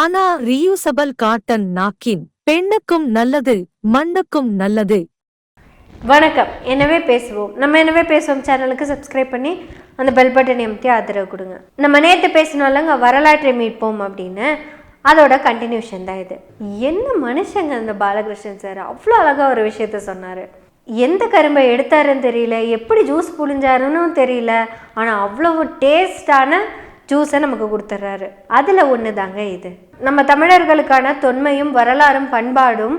ஆனா reusable cotton நாக்கின் பெண்ணுக்கும் நல்லது மண்ணுக்கும் நல்லது. வணக்கம். எனவே பேசுவோம். நம்ம எனவே பேசுவோம். சேனலுக்கு சப்ஸ்கிரைப் பண்ணி அந்த பெல் பட்டன் எம்டி ஆதரவு கொடுங்க. நம்ம நேற்று பேசினாலங்க வரலாற்றை மீட்போம் அப்படின்னு. அதோட கண்டினியூஷன் தான் இது. என்ன மனுஷங்க அந்த பாலகிருஷ்ணன் சார் அவ்வளோ அழகாக ஒரு விஷயத்த சொன்னார். எந்த கரும்பை எடுத்தாருன்னு தெரியல. எப்படி ஜூஸ் புழிஞ்சாருன்னு தெரியல. ஆனால் அவ்வளவு டேஸ்டான ஜூஸை நமக்கு கொடுத்துட்றாரு அதில் ஒன்று தாங்க இது. நம்ம தமிழர்களுக்கான தொன்மையும் வரலாறும் பண்பாடும்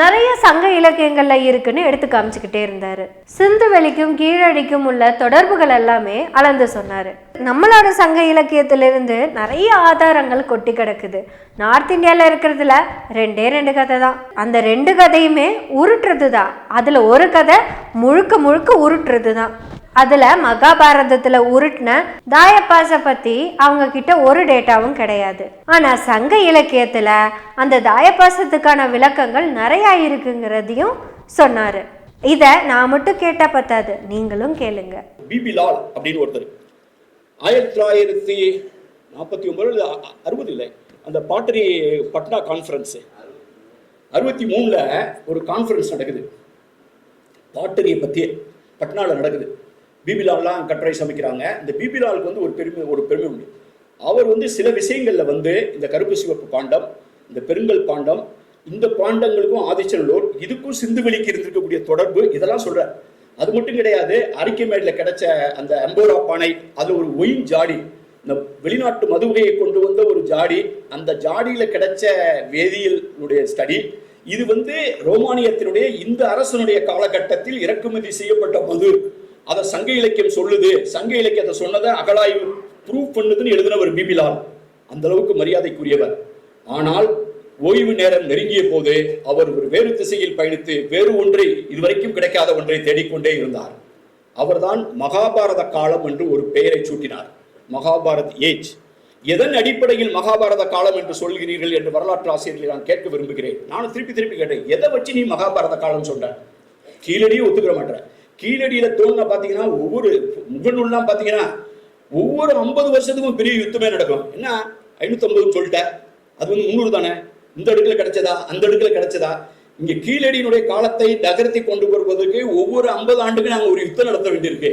நிறைய சங்க இலக்கியங்களில் இருக்குன்னு எடுத்து காமிச்சுக்கிட்டே இருந்தார். சிந்து வெளிக்கும் கீழடிக்கும் உள்ள தொடர்புகள் எல்லாமே அளந்து சொன்னார். நம்மளோட சங்க இலக்கியத்திலிருந்து நிறைய ஆதாரங்கள் கொட்டி கிடக்குது. நார்த் இந்தியாவில் இருக்கிறதுல ரெண்டே ரெண்டு கதை தான். அந்த ரெண்டு கதையுமே உருட்டுறது தான் அதில் ஒரு கதை முழுக்க முழுக்க உருட்டுறது தான் அதில் மகாபாரதத்தில் உருட்டின தாயப்பாசை பற்றி அவங்க கிட்ட ஒரு டேட்டாவும் கிடையாது. ஆனால் சங்க இலக்கியத்தில் அந்த தாயப்பாசத்துக்கான விளக்கங்கள் நிறையா இருக்குங்கிறதையும் சொன்னார். இதை நான் மட்டும் கேட்டால் பத்தாது நீங்களும் கேளுங்க. பிபி லால் அப்படின்னு ஒருத்தர். ஆயிரத்தி தொள்ளாயிரத்தி நாற்பத்தி ஒன்பது அறுபது இல்லை அந்த பாட்டரி பட்னா கான்ஃபரன்ஸு அறுபத்தி மூணில் ஒரு கான்ஃபரன்ஸ் நடக்குது. பாட்டரியை பற்றி பட்னாவில் நடக்குது. பிபிலால்லாம் கட்டுரை சமைக்கிறாங்க. இந்த பிபிலாலுக்கு வந்து ஒரு பெருமை ஒரு பெருமை உண்டு. அவர் வந்து சில விஷயங்களில் வந்து இந்த கருப்பு சிவப்பு பாண்டம் இந்த பெருங்கல் பாண்டம் இந்த பாண்டங்களுக்கும் ஆதிச்சனலோர் இதுக்கும் சிந்துவெளிக்கு இருந்திருக்கக்கூடிய தொடர்பு இதெல்லாம் சொல்கிறார் அது மட்டும் கிடையாது அரிக்கமேடில் கிடைச்ச அந்த அம்போரா பானை அது ஒரு ஒயின் ஜாடி இந்த வெளிநாட்டு மதுவகையை கொண்டு வந்த ஒரு ஜாடி அந்த ஜாடியில் கிடைச்ச வேதியியலுடைய ஸ்டடி இது வந்து ரோமானியத்தினுடைய இந்த அரசனுடைய காலகட்டத்தில் இறக்குமதி செய்யப்பட்ட மது. அதை சங்க இலக்கியம் சொல்லுது. சங்க இலக்கியத்தை சொன்னதை அகலாய்வு ப்ரூவ் பண்ணுதுன்னு எழுதினவர் பிபிலால் அந்த அளவுக்கு மரியாதைக்குரியவர். ஆனால் ஓய்வு நேரம் நெருங்கிய போது அவர் ஒரு வேறு திசையில் பயணித்து வேறு ஒன்றை இதுவரைக்கும் கிடைக்காத ஒன்றை தேடிக்கொண்டே இருந்தார். அவர்தான் மகாபாரத காலம் என்று ஒரு பெயரை சூட்டினார். மகாபாரத் ஏஜ். எதன் அடிப்படையில் மகாபாரத காலம் என்று சொல்கிறீர்கள் என்று வரலாற்று ஆசிரியர்களை நான் கேட்க விரும்புகிறேன். நானும் திருப்பி திருப்பி கேட்டேன். எதை வச்சு நீ மகாபாரத காலம் சொல்ற கீழடியும் ஒத்துக்கிற மாட்டேன் கீழடியில தோணுன பாத்தீங்கன்னா ஒவ்வொரு முகநூல்லாம் பாத்தீங்கன்னா ஒவ்வொரு ஐம்பது வருஷத்துக்கும் பெரிய யுத்தமே நடக்கும். என்ன? ஐநூத்தி ஐம்பதுன்னு சொல்லிட்டேன் அது வந்து முன்னூறு தானே? இந்த அடுக்கில் கிடைச்சதா? அந்த அடுக்கில் கிடைச்சதா? இங்க கீழடியினுடைய காலத்தை நகர்த்தி கொண்டு வருவதற்கு ஒவ்வொரு ஐம்பது ஆண்டுக்கு நாங்கள் ஒரு யுத்தம் நடத்த வேண்டியிருக்கு.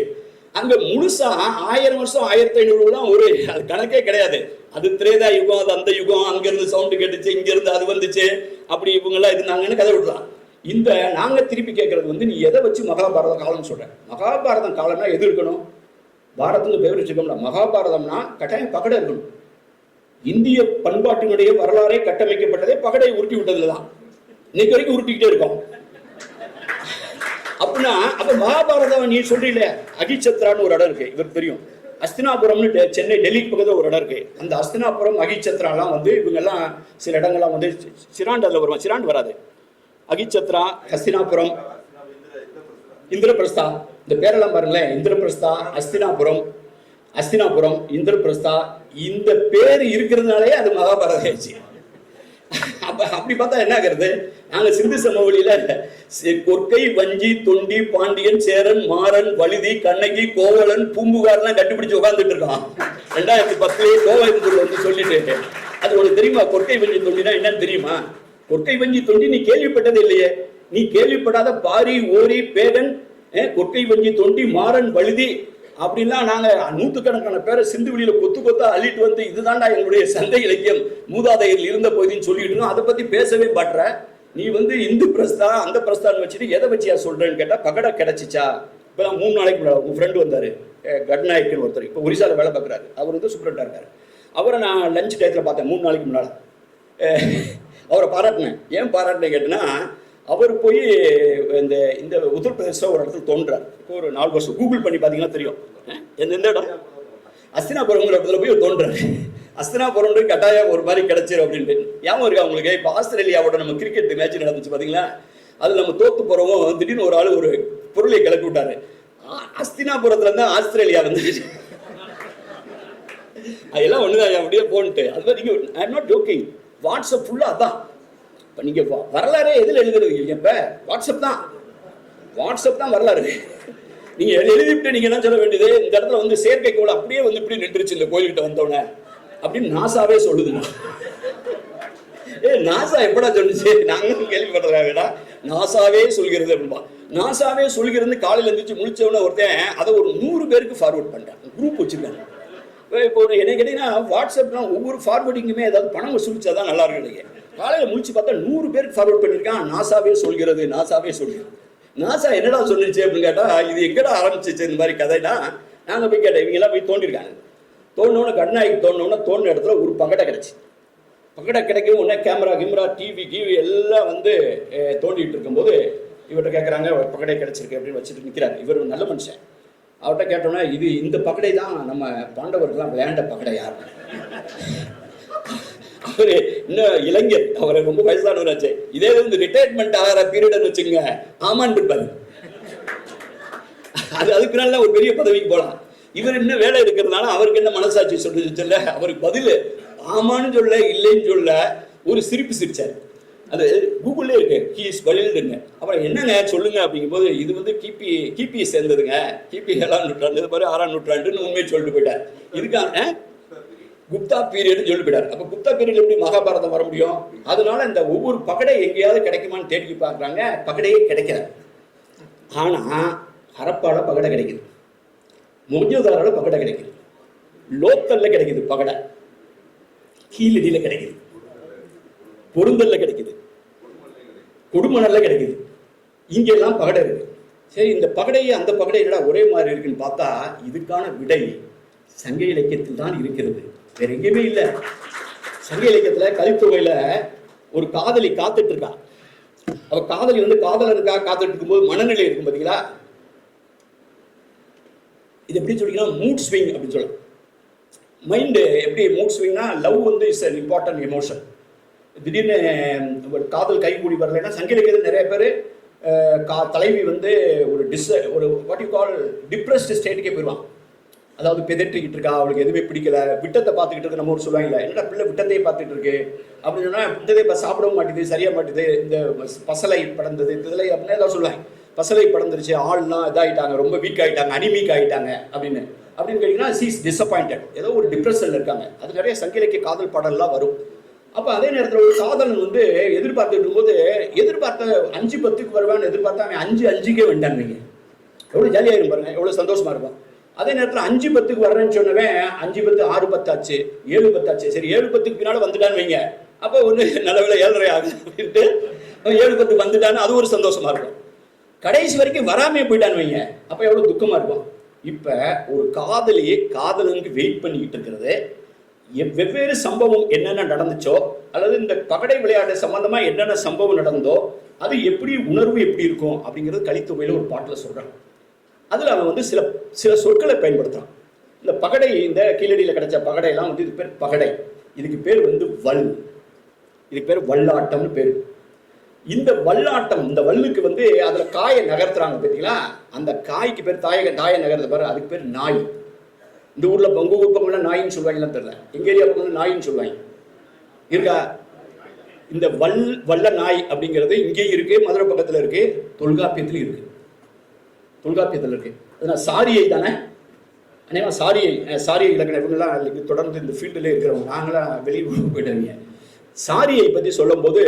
அங்க முழுசா ஆயிரம் வருஷம் ஆயிரத்தி ஐநூறுலாம் ஒரு அது கணக்கே கிடையாது. அது திரேதா யுகம் அது அந்த யுகம் அங்கேருந்து சவுண்டு கேட்டுச்சு இங்கேருந்து அது வந்துச்சு. அப்படி இவங்க எல்லாம் இருந்தாங்கன்னு கதை விடலாம். இந்த நாங்கள் திருப்பி கேட்கறது வந்து நீ எதை வச்சு மகாபாரத காலம்னு சொல்கிறேன் மகாபாரதம் காலம்னா எது இருக்கணும்? பாரதத்துக்கு பேர் வச்சுக்கோம்ல மகாபாரதம்னா கட்டாயம் பகடை இருக்கணும். இந்திய பண்பாட்டினுடைய வரலாறே கட்டமைக்கப்பட்டதே பகடை உருட்டி விட்டதுல தான் இன்னைக்கு வரைக்கும் உருட்டிக்கிட்டே இருக்கோம். அப்படின்னா அப்ப மகாபாரதம் நீ சொல்றீல அகிச்சத்ரான்னு ஒரு இடம் இருக்கு இவருக்கு தெரியும். அஸ்தினாபுரம்னு சென்னை டெல்லிக்கு பக்கத்தில் ஒரு இடம் இருக்கு. அந்த அஸ்தினாபுரம் அகிச்சத்ராலாம் வந்து இவங்கெல்லாம் சில இடங்கள்லாம் வந்து சிராண்டு அதில் வருவாங்க. சிராண்டு வராது. அகிச்சத்ரா ஹஸ்தினாபுரம் இந்திரபிரஸ்தா. இந்த பேரெல்லாம் பாருங்களேன். இந்திரபிரஸ்தா அஸ்தினாபுரம் அஸ்தினாபுரம் இந்திரபிரஸ்தா. இந்த பேர் இருக்கிறதுனாலே அது மகாபாரத ஆயிடுச்சு. அப்ப அப்படி பார்த்தா என்ன ஆகுறது? நாங்க சிந்து சமவெளியில கொற்கை வஞ்சி தொண்டி பாண்டியன் சேரன் மாறன் வழுதி கண்ணகி கோவலன் பூம்புகார்லாம் கண்டுபிடிச்சு உட்கார்ந்துட்டு இருக்கோம் ரெண்டாயிரத்தி பத்துலயே கோவலன்பூர் வந்து சொல்லிட்டு அது உனக்கு தெரியுமா? கொற்கை வஞ்சி தொண்டினா என்னன்னு தெரியுமா? கொற்கை வஞ்சி தொண்டி நீ கேள்விப்பட்டது இல்லையே? நீ கேள்விப்படாத பாரி ஓரி பேதன் கொற்கை வஞ்சி தொண்டி மாறன் வழுதி அப்படின்லாம் நாங்க நூற்றுக்கணக்கான பேரை சிந்து வெளியில கொத்து கொத்தா அள்ளிட்டு வந்து இதுதான்டா எங்களுடைய சந்தை இலக்கியம். மூதாதையில் இருந்த போதின்னு சொல்லிட்டு அதை பத்தி பேசவே பாட்டுற நீ வந்து இந்து பிரஸ்தா அந்த பிரஸ்தான் வச்சுட்டு எதை வச்சியா சொல்றேன்னு கேட்டா பகடா கிடைச்சிச்சா? இப்போ மூணு நாளைக்கு முன்னாடி உங்க ஃப்ரெண்டு வந்தாரு. அஹ், கட்நாயக்கன் ஒருத்தர். இப்போ ஒரிசால வேலை பார்க்குறாரு. அவர் வந்து சூப்பரண்டா இருக்காரு. அவரை நான் லஞ்ச் டயத்தில் பார்த்தேன் மூணு நாளைக்கு முன்னால. அவரை பாராட்டினேன். ஏன் பாராட்டினேன் கேட்டேன்னா அவர் போய் இந்த இந்த உத்தரப்பிரதேச ஒரு இடத்துல தோன்றார். இப்போ ஒரு நாலு வருஷம் கூகுள் பண்ணி பார்த்தீங்கன்னா தெரியும். எந்த எந்த இடம்? அஸ்தினாபுரங்கிற இடத்துல போய் அவர் தோன்றாரு. அஸ்தினாபுரம் கட்டாயம் ஒரு மாதிரி கிடைச்சிரும் அப்படின்ட்டு. ஞாபகம் இருக்கு அவங்களுக்கு இப்போ ஆஸ்திரேலியாவோட நம்ம கிரிக்கெட் மேட்ச் நடந்துச்சு பார்த்தீங்களா? அது நம்ம தோத்து போறோமோ திடீர்னு ஒரு ஆள் ஒரு பொருளை கிளப்பி விட்டாரு. ஆ- அஸ்தினாபுரத்துல இருந்து ஆஸ்திரேலியா வந்து அதெல்லாம் ஒண்ணுதான் அப்படியே போன்ட்டு. அது மாதிரி I am not joking WhatsApp ஃபுல்லா அதான். இப்போ நீங்க வ- வரலாறே எதுல எழுதுறீங்க இப்ப வாட்ஸ்அப் தான். வாட்ஸ்அப் தான் வரலாறு. நீங்க எழு- எழுதிவிட்டு நீங்க என்ன சொல்ல வேண்டியது? இந்த இடத்துல வந்து செயற்கைக்கோள் அப்படியே வந்து இப்படி நின்றுச்சு இந்த கோயில்கிட்ட வந்தோடனே அப்படின்னு நாசாவே சொல்லுதுங்க. நாசா எப்படா சொல்லுச்சு? நாங்களும் கேள்விப்படுறாங்கடா நாசாவே சொல்கிறது அப்படின்பா. நாசாவே சொல்கிறது காலையில எழுந்திரிச்சு முடிச்சவன ஒருத்தன் அதை ஒரு நூறு பேருக்கு ஃபார்வர்ட் பண்ணிட்டேன். குரூப் வச்சிருக்காங்க இப்போ ஒரு என்ன கேட்டீங்கன்னா வாட்ஸ்அப்லாம் ஒவ்வொரு ஃபார்வர்டிங்குமே ஏதாவது பணம் வசூலிச்சா தான் நல்லா இருக்கு இல்லைங்க காலையில் முடிச்சு பார்த்தா நூறு பேருக்கு ஃபார்வர்ட் பண்ணியிருக்கான். நாசாவே சொல்கிறது நாசாவே சொல்கிறது. நாசா என்னடா சொல்லுச்சு அப்படின்னு கேட்டால் இது எங்கடா ஆரம்பிச்சிச்சு இந்த மாதிரி கதைனா நாங்கள் போய் கேட்டேன் இவங்கெல்லாம் போய் தோண்டிருக்காங்க தோணுன்னு கண்ணாய்க்கு தோணுன்னு தோணுன இடத்துல ஒரு பகடை கிடச்சி. பகடை கிடைக்கும் உடனே கேமரா கிமரா டிவி கிவி எல்லாம் வந்து தோண்டிகிட்டு இருக்கும்போது இவர்கிட்ட கேட்குறாங்க பகடை கிடச்சிருக்கு அப்படின்னு வச்சுட்டு நிற்கிறாங்க இவர் ஒரு நல்ல மனுஷன். அவர்கிட்ட கேட்டோன்னா இது இந்த பக்கடை தான் நம்ம பாண்டவர்கள்லாம் விளையாண்ட பக்கடை யார்? அவர் இன்னும் இளைஞர். அவர் ரொம்ப வயசானவராச்சு. இதே வந்து ரிட்டையர்மெண்ட் ஆகிற பீரியட்னு வச்சுங்க ஆமான் இருப்பாரு அது அதுக்கு நல்ல ஒரு பெரிய பதவிக்கு போகலாம் இவர் இன்னும் வேலை இருக்கிறதுனால அவருக்கு என்ன மனசாட்சி சொல்றது சொல்ல அவருக்கு பதில் ஆமான்னு சொல்ல இல்லைன்னு சொல்ல ஒரு சிரிப்பு சிரிச்சார். அது கூகுள்லே இருக்கு. ஹீஸ் வலில்டுங்க அப்புறம் என்னங்க? சொல்லுங்க அப்படிங்கும்போது இது வந்து கிபி கிபி சேர்ந்ததுங்க. கிபி ஏழாம் நூற்றாண்டு இது மாதிரி ஆறாம் நூற்றாண்டுன்னு உண்மையை சொல்லிட்டு போயிட்டார். இதுக்கான குப்தா பீரியட்னு சொல்லி போயிட்டார். அப்போ குப்தா பீரியட் எப்படி மகாபாரதம் வர முடியும்? அதனால இந்த ஒவ்வொரு பகடை எங்கேயாவது கிடைக்குமான்னு தேடி பார்க்குறாங்க. பகடையே கிடைக்கல. ஆனால் ஹரப்பால பகடை கிடைக்குது. மொஞ்சதாரால பகடை கிடைக்குது. லோக்கல்ல கிடைக்குது பகடை. கீழடியில் கிடைக்குது. பொருந்தல்ல கிடைக்குது. கொடுமணல்ல கிடைக்குது. இங்கெல்லாம் பகடை இருக்கு. சரி இந்த பகடையை அந்த பகடை என்னடா ஒரே மாதிரி இருக்குன்னு பார்த்தா இதுக்கான விடை சங்க இலக்கியத்தில் தான் இருக்கிறது. வேற எங்கேயுமே இல்லை. சங்க இலக்கியத்துல கலித்தொகையில ஒரு காதலி காத்துட்டு இருக்கா அவ காதலி வந்து காதலருக்காக காத்துட்டு இருக்கும்போது மனநிலை இருக்கும் பாத்தீங்களா? இது எப்படி சொல்லிங்கன்னா மூட் ஸ்விங் அப்படின்னு சொல்லலாம். மைண்டு எப்படி மூட் ஸ்விங்னா லவ் வந்து இஸ் அன் இம்பார்ட்டன்ட் எமோஷன் திடீர்னு ஒரு காதல் கைகூடி வரலைன்னா சங்கிலிக்கிறது நிறைய பேர் கா தலைவி வந்து ஒரு டிஸ் ஒரு வாட் யூ கால் டிப்ரெஸ்டு ஸ்டேட்டுக்கே போயிடுவான் அதாவது பிதற்றிக்கிட்டு இருக்கா அவளுக்கு எதுவுமே பிடிக்கல விட்டத்தை பார்த்துக்கிட்டு இருக்கு நம்ம ஒரு சொல்லுவாங்கல்ல என்னடா பிள்ளை விட்டத்தையே பார்த்துட்டு இருக்கு? அப்படின்னு சொன்னால் இந்த இப்போ சாப்பிடவும் மாட்டேது சரியா மாட்டேது இந்த பசலை படந்தது இதெல்லாம் அப்படின்னு ஏதாவது சொல்லுவாங்க. பசலை படந்துருச்சு ஆள்லாம் இதாகிட்டாங்க ரொம்ப வீக் ஆகிட்டாங்க அனிமீக் ஆகிட்டாங்க அப்படின்னு. அப்படின்னு கேட்டிங்கன்னா சீஸ் டிசப்பாயிண்டட் ஏதோ ஒரு டிப்ரெஷனில் இருக்காங்க. அது நிறைய சங்கிலிக்க காதல் பாடல்லாம் வரும். அப்போ அதே நேரத்தில் ஒரு காதலன் வந்து எதிர்பார்த்துட்டு இருக்கும்போது எதிர்பார்த்த அஞ்சு பத்துக்கு வருவான்னு எதிர்பார்த்தா அவன் அஞ்சு அஞ்சுக்கே வேண்டான் வைங்க எவ்வளோ ஜாலியாக இருக்கும் பாருங்க எவ்வளோ சந்தோஷமா இருப்பான். அதே நேரத்தில் அஞ்சு பத்துக்கு வர்றேன்னு சொன்னவன் அஞ்சு பத்து ஆறு பத்து ஆச்சு ஏழு பத்தாச்சு சரி ஏழு பத்துக்கு பின்னால் வந்துட்டான்னு வைங்க. அப்போ ஒன்று நல்ல வேலை ஏழரை ஆகுது அப்படின்ட்டு ஏழு பத்துக்கு வந்துட்டான்னு அது ஒரு சந்தோஷமா இருக்கும். கடைசி வரைக்கும் வராமே போயிட்டான்னு வைங்க. அப்போ எவ்வளோ துக்கமா இருக்கும் இப்போ ஒரு காதலியே காதலனுக்கு வெயிட் பண்ணிக்கிட்டு இருக்கிறது வெவ்வேறு சம்பவம் என்னென்ன நடந்துச்சோ அல்லது இந்த பகடை விளையாட்டு சம்பந்தமா என்னென்ன சம்பவம் நடந்தோ அது எப்படி உணர்வு எப்படி இருக்கும் அப்படிங்கிறது கலித்தொகையில் ஒரு பாட்டில் சொல்கிறான் அதில் அவன் வந்து சில சில சொற்களை பயன்படுத்துகிறான் இந்த பகடை இந்த கீழடியில் கிடைச்ச பகடையெல்லாம் வந்து இது பேர் பகடை. இதுக்கு பேர் வந்து வல். இதுக்கு பேர் வல்லாட்டம்னு பேர். இந்த வல்லாட்டம் இந்த வல்லுக்கு வந்து அதில் காயை நகர்த்துறாங்க பார்த்தீங்களா? அந்த காய்க்கு பேர் தாயக தாயை நகர்த்த பாரு அதுக்கு பேர் நாய். இந்த ஊரில் உங்க ஊர் பக்கம்லாம் நாயின்னு சொல்லுவாங்கன்னு தெரியல. எங்கள் ஏரியா பக்கம் நாயின்னு சொல்லுவாங்க. இருக்கா? இந்த வல் வல்ல நாய் அப்படிங்கிறது இங்கேயும் இருக்கு மதுரை பக்கத்தில் இருக்கு தொல்காப்பியத்துலையும் இருக்கு. தொல்காப்பியத்தில் இருக்கு. அதனால் சாரியை தானே? அநேகமாக சாரியை சாரியை இலக்கணம் இவங்கெல்லாம் தொடர்ந்து இந்த ஃபீல்டில் இருக்கிறவங்க. நாங்களாம் வெளியூர் போயிட்டவங்க சாரியை பற்றி சொல்லும்போது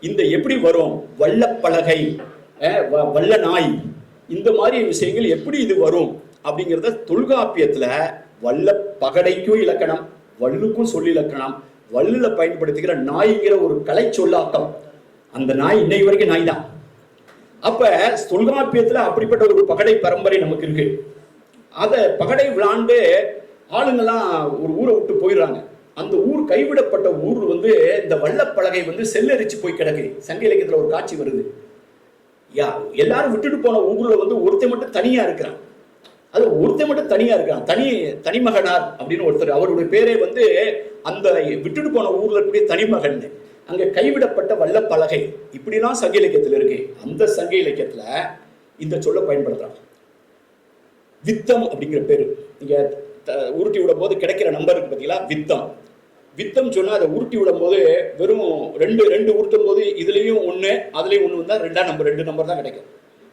இந்த எப்படி வரும்? வல்லப்பலகை வ- வல்ல நாய் இந்த மாதிரி விஷயங்கள் எப்படி இது வரும்? அப்படிங்கிறத தொல்காப்பியத்துல வல்ல பகடைக்கும் இலக்கணம் வல்லுக்கும் சொல் இலக்கணம் வல்லுல பயன்படுத்துகிற நாய்ங்கிற ஒரு கலை சொல்லாக்கம் அந்த நாய் இன்னை வரைக்கும் நாய் தான். அப்ப தொல்காப்பியத்துல அப்படிப்பட்ட ஒரு பகடை பரம்பரை நமக்கு இருக்கு. அத பகடை விளாண்டு ஆளுங்கெல்லாம் ஒரு ஊரை விட்டு போயிடுறாங்க. அந்த ஊர் கைவிடப்பட்ட ஊர் வந்து இந்த வல்லப்பலகை வந்து செல்லரிச்சு போய் கிடக்கு. சங்க இலக்கியத்துல ஒரு காட்சி வருது. யா எல்லாரும் விட்டுட்டு போன ஊர்ல வந்து ஒருத்தன் மட்டும் தனியா இருக்கிறான். அது ஒருத்தன் மட்டும் தனியா இருக்கான். தனி தனிமகனார் அப்படின்னு ஒருத்தர். அவருடைய பேரே வந்து அந்த விட்டுட்டு போன ஊர்ல இருக்கக்கூடிய தனிமகன் அங்க கைவிடப்பட்ட வல்லப்பலகை இப்படிலாம் சங்க இலக்கியத்துல இருக்கு. அந்த சங்க இலக்கியத்துல இந்த சொல்ல பயன்படுத்துறாங்க. வித்தம் அப்படிங்கிற பேரு. நீங்க த- உருட்டி விடும் போது கிடைக்கிற நம்பர் இருக்கு பாத்தீங்களா? வித்தம். வித்தம் சொன்னா அதை உருட்டி விடும் போது வெறும் ரெண்டு ரெண்டு உருட்டும் போது இதுலயும் ஒண்ணு அதுலயும் ஒண்ணு வந்தா ரெண்டாம் நம்பர் ரெண்டு நம்பர் தான் கிடைக்கும்.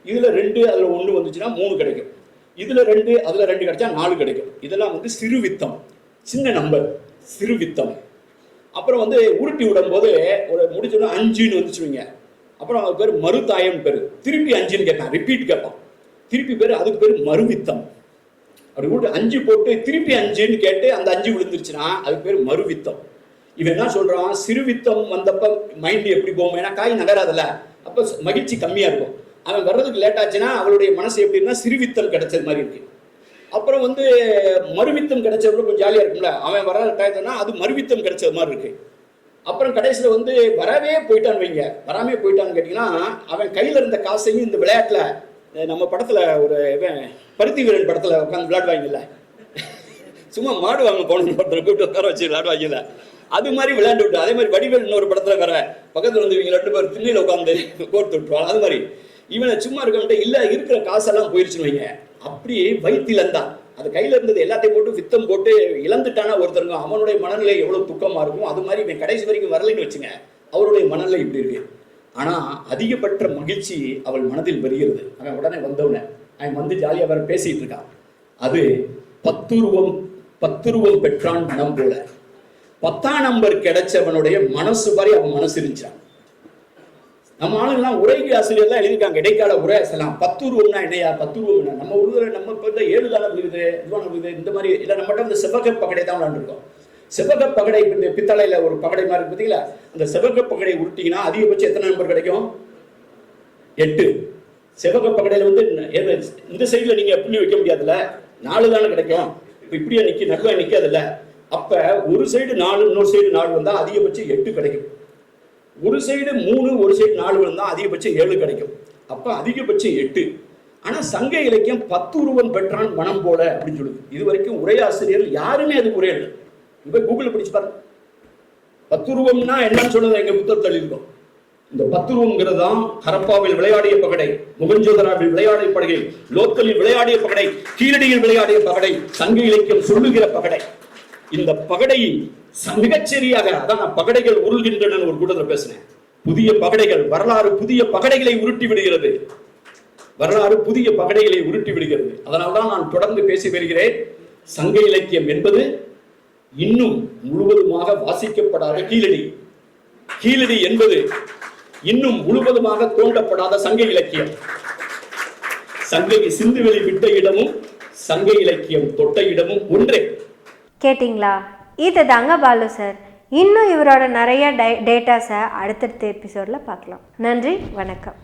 இதுல ரெண்டு அதுல ஒண்ணு வந்துச்சுன்னா மூணு கிடைக்கும். இதில் ரெண்டு அதில் ரெண்டு கிடைச்சா நாலு கிடைக்கும். இதெல்லாம் வந்து சிறு வித்தம் சின்ன நம்பர். சிறு வித்தம் அப்புறம் வந்து உருட்டி விடும்போது ஒரு முடிச்சோட அஞ்சுன்னு வந்துச்சுவீங்க. அப்புறம் அவர் பேர் மறுதாயம் பேர். திருப்பி அஞ்சுன்னு கேட்பான். ரிப்பீட் கேட்பான். திருப்பி பேர் அதுக்கு பேர் மறுவித்தம். அப்படி விட்டு அஞ்சு போட்டு திருப்பி அஞ்சுன்னு கேட்டு அந்த அஞ்சு விழுந்துருச்சுன்னா அதுக்கு பேர் மறுவித்தம். இவன் என்ன சொல்றான்? சிறுவித்தம் வந்தப்ப மைண்ட் எப்படி போகும்? ஏன்னா காய் நகராதுல்ல. அப்போ மகிழ்ச்சி கம்மியாக இருக்கும். அவன் வர்றதுக்கு லேட் ஆச்சுன்னா அவளுடைய மனசு எப்படின்னா சிறுவித்தல் கிடைச்சது மாதிரி இருக்கு. அப்புறம் வந்து மறுவித்தம் கிடைச்சவங்க கொஞ்சம் ஜாலியா இருக்கும்ல. அவன் வர டயத்துனா அது மறுவித்தம் கிடைச்சது மாதிரி இருக்கு. அப்புறம் கடைசியில் வந்து வரவே போயிட்டான்னு வைங்க. வராமே போயிட்டான்னு கேட்டிங்கன்னா அவன் கையில் இருந்த காசையும் இந்த விளையாட்டில் நம்ம படத்தில் ஒரு இவன் பருத்தி வீரன் படத்தில் உட்காந்து விளையாடுவாங்கல்ல. சும்மா மாடு வாங்க போனோம் ஒருத்தர் கூப்பிட்டு உட்கார வச்சு விளையாடுவாங்கல்ல. அது மாதிரி விளையாண்டு விட்டு அதே மாதிரி வடிவேல் இன்னொரு படத்தில் வேற பக்கத்தில் வந்து இவங்க ரெண்டு பேர் திண்ணையில் உட்காந்து கோர்த்து விட்டுருவாங்க. அது மாதிரி. இவனை சும்மா இருக்கவன்ட்ட இல்லை இருக்கிற காசெல்லாம் போயிருச்சுன்னு வைங்க. அப்படி வயிற்று இழந்தான். அது கையில் இருந்தது எல்லாத்தையும் போட்டு வித்தம் போட்டு இழந்துட்டானா ஒருத்தருங்க. அவனுடைய மனநிலை எவ்வளவு துக்கமா இருக்கும். அது மாதிரி இவன் கடைசி வரைக்கும் வரலைன்னு வச்சுங்க. அவருடைய மனநிலை இப்படி இருக்கு. ஆனா அதிகபட்ச மகிழ்ச்சி அவள் மனதில் வருகிறது. அவன் உடனே வந்தவன அவன் வந்து ஜாலியா வர பேசிட்டு இருக்கான். அது பத்துருவம் பத்துருவம் பெற்றான் மனம் போல. பத்தாம் நம்பர் கிடைச்சவனுடைய மனசு மாதிரி அவன் மனசு இருந்துச்சான் நம்ம ஆளுங்கெல்லாம் உரைக்கு ஆசிரியர் தான் எழுதியிருக்காங்க. இடைக்கால உரை ஆசலாம் பத்து ரூபம்னா என்னையா பத்து ரூபம் நம்ம உருவரை நம்ம இப்போ இந்த ஏழு தானே விழுகுது இதுவான இருக்குது இந்த மாதிரி இல்லை நம்மகிட்ட இந்த செவ்வக பகடை தான் விளாண்டுருக்கோம் செவ்வக பகடை இந்த பித்தளையில் ஒரு பகடை மாதிரி இருக்கு பார்த்தீங்களா அந்த செவ்வக பகடை உருட்டிங்கன்னா அதிகபட்சம் எத்தனை நம்பர் கிடைக்கும்? எட்டு. செவ்வக பகடையில் வந்து இந்த சைடில் நீங்கள் புள்ளி வைக்க முடியாதுல்ல. நாலு தானே கிடைக்கும். இப்போ இப்படியே நிற்க நடுவாக நிற்காதுல்ல அப்போ ஒரு சைடு நாலு இன்னொரு சைடு நாலு வந்தால் அதிகபட்சம் எட்டு கிடைக்கும். ஒரு சைடு மூணு ஒரு சைடு நாலு விழுந்தால் அதிகபட்சம் ஏழு கிடைக்கும். அப்போ அதிகபட்சம் எட்டு. ஆனால் சங்க இலக்கியம் பத்து உருவம் பெற்றான் மனம் போல அப்படின்னு சொல்லுது. இது வரைக்கும் உரையாசிரியர் யாருமே அதுக்கு உரை இப்ப இப்போ கூகுளில் படிச்சு பாருங்க. பத்துருவம்னா என்னன்னு சொன்னது எங்க புத்தகத்தில் எழுதியிருக்கோம் இந்த பத்துருவம்ங்கிறது தான் ஹரப்பாவில் விளையாடிய பகடை முகஞ்சோதராவில் விளையாடிய பகடை லோக்கலில் விளையாடிய பகடை கீழடியில் விளையாடிய பகடை சங்க இலக்கியம் சொல்லுகிற பகடை. இந்த பகடை மிகச்சரியாக அதான் நான் பகடைகள் உருள்கின்றன ஒரு கூட்டத்தில் பேசினேன். புதிய பகடைகள் வரலாறு புதிய பகடைகளை உருட்டி விடுகிறது. வரலாறு புதிய பகடைகளை உருட்டி விடுகிறது. அதனால்தான் நான் தொடர்ந்து பேசி வருகிறேன். சங்க இலக்கியம் என்பது இன்னும் முழுவதுமாக வாசிக்கப்படாத கீழடி. கீழடி என்பது இன்னும் முழுவதுமாக தோண்டப்படாத சங்க இலக்கியம். சங்கை சிந்துவெளி விட்ட இடமும் சங்க இலக்கியம் தொட்ட இடமும் ஒன்றே. கேட்டீங்களா? இது தாங்க பாலு சார். இன்னும் இவரோட நிறைய டை டேட்டாஸை அடுத்தடுத்த எபிசோடில் பார்க்கலாம். நன்றி வணக்கம்.